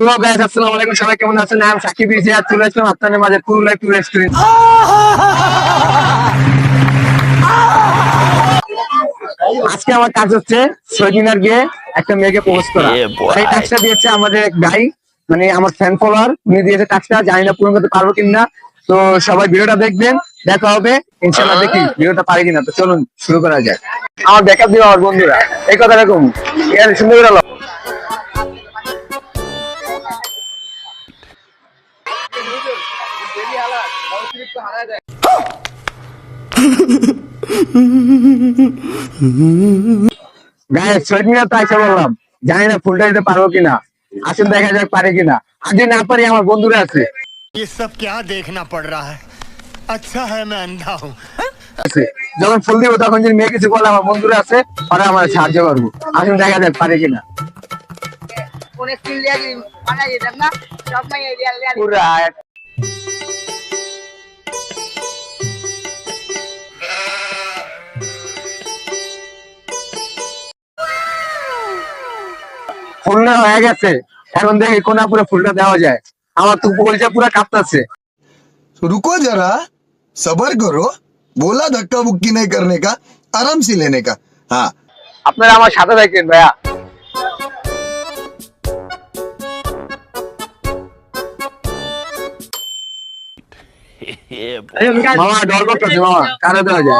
Hello guys আসসালামু আলাইকুম। সবাই কেমন আছেন? আমি সাকিব ইজিয়া চলে আসলাম আপনাদের মাঝে পুরুলিয়া টু রেস্টুরেন্ট আজকে আমার কাজ হচ্ছে সৈদিনার গিয়ে একটা মেয়েকে পোস্ট করা। সেই টাস্কটা দিয়েছে আমাদের এক ভাই মানে আমার ফ্যান ফলোয়ার উনি দিয়েছে টাস্কটা জানি না পূরণ করতে পারব কিনা। তো সবাই ভিডিওটা দেখবেন দেখা হবে। ইনশাল্লাহ দেখি ভিডিওটা পারি কিনা। তো চলুন শুরু করা যায় আমার দেখা দিও আমার বন্ধুরা। এই কথা আছে সুন্দর গায়ে শহীদ মিনার তো আইসা বললাম জানি না ফুলটা দিতে পারবো কিনা আসুন দেখা যাক পারে কিনা আর যদি না পারি আমার বন্ধুরা আছে ये सब क्या देखना पड़ रहा है अच्छा है मैं अंधा हूँ আছে যখন ফুল দিব তখন যদি মেয়ে কিছু বলে আমার বন্ধুরা আছে ওরা আমার সাহায্য করবো আসুন দেখা যাক পারে কিনা ফোনে ফুলটা হয়ে গেছে এখন দেখে কোন পুরো ফুলটা দেওয়া যায়। আমার তো বলছে পুরো কাঁপতেছে। রুকো যারা সবার করো বলা ধাক্কা বুক্কি নেই করনে কা আরাম সে লেনে কা। হ্যাঁ। আপনারা আমার সাথে থাকেন ভাইয়া। মামা ডর করতেছে মামা। কারও দেওয়া যায়।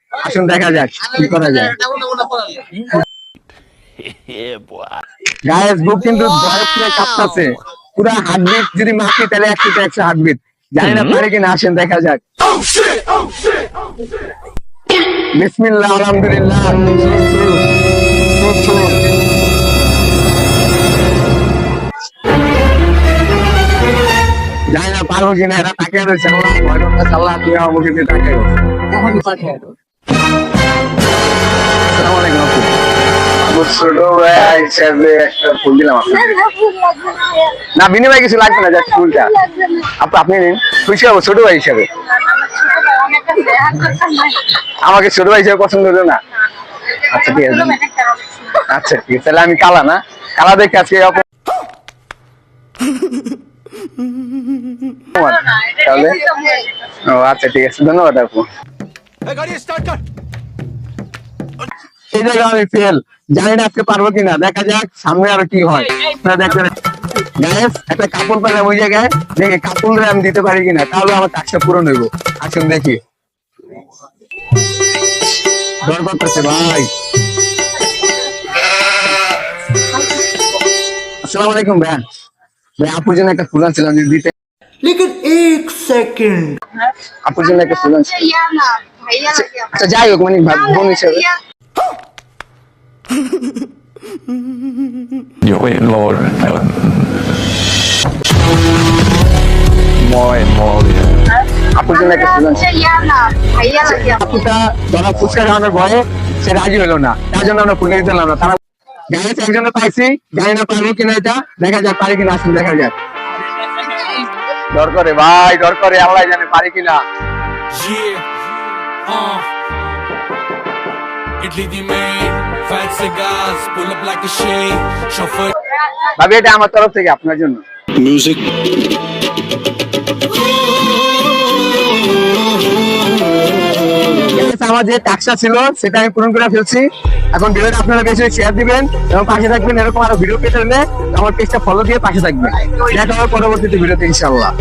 আসুন দেখা যাক কি করা যায়। গায়েস বুক কিন্তু পুরো কাঁপতাছে। পুরা হার্টবিট যদি মাপি তাহলে একশো একশো হার্টবিট জানি না পারে কিনা আসেন দেখা যাক। বিসমিল্লাহ আলহামদুলিল্লাহ। জানি না পারব কিনা এরা তাকে রয়েছে। আল্লাহ ভয় তুমি আমার মুখে দিয়ে তাকে আসসালামু আলাইকুম ভাই ফুল দিলাম না বিনিময় কিছু লাগবে না জাস্ট ফুলটা আপ আপনি নিন। খুশি হব ছোট ভাই হিসাবে। আমাকে ছোট ভাই হিসাবে পছন্দ হলো না। আচ্ছা ঠিক আছে। আচ্ছা ঠিক আছে তাহলে আমি কালা না। কালা দেখে আজকে তাহলে? ও আচ্ছা ঠিক আছে। ধন্যবাদ আপু। গাড়ি স্টার্ট কর। সেই জায়গায় আমি ফেল জানি না আজকে পারব কিনা দেখা যাক সামনে আর কি হয়। দেখেন একটা কাপড় পেলাম ওই জায়গায় দেখে কাপড় আমি দিতে পারি কিনা তাহলে আমার কাজটা পূরণ হইব। আসুন দেখি। ভাই। আসসালামু আলাইকুম ভ্যান ভাই আপুর একটা আচ্ছা যাই হোক মানে বোন হিসেবে। Yo voy en modo. Muy modo. আপুর জন্য একটা ফুল আনছিলাম ইয়া না ভাইয়া লাগে আপুটা ধরা ফুচকা খাওয়ানোর ভয়ে সে রাজি হলো না তার জন্য আমরা ফুলে দিলাম না তারা গাড়ি একজনে পাইছি জানি না পারব কিনা এটা দেখা যাক পারি কিনা আসুন দেখা যাক ডর করে ভাই ডর করে আল্লাহ জানে পারি কিনা the main. Fat cigars, pull up like a shade, chauffeur. ভাবি এটা আমার তরফ থেকে আপনার জন্য। মিউজিক আমার যে টাকসা ছিল সেটা আমি পূরণ করে ফেলছি। এখন ভিডিওটা আপনারা বেশি শেয়ার দিবেন এবং পাশে থাকবেন এরকম আরও ভিডিও পেতে হলে আমার পেজটা ফলো দিয়ে পাশে থাকবেন। দেখা হবে পরবর্তীতে ভিডিওতে ইনশাল্লাহ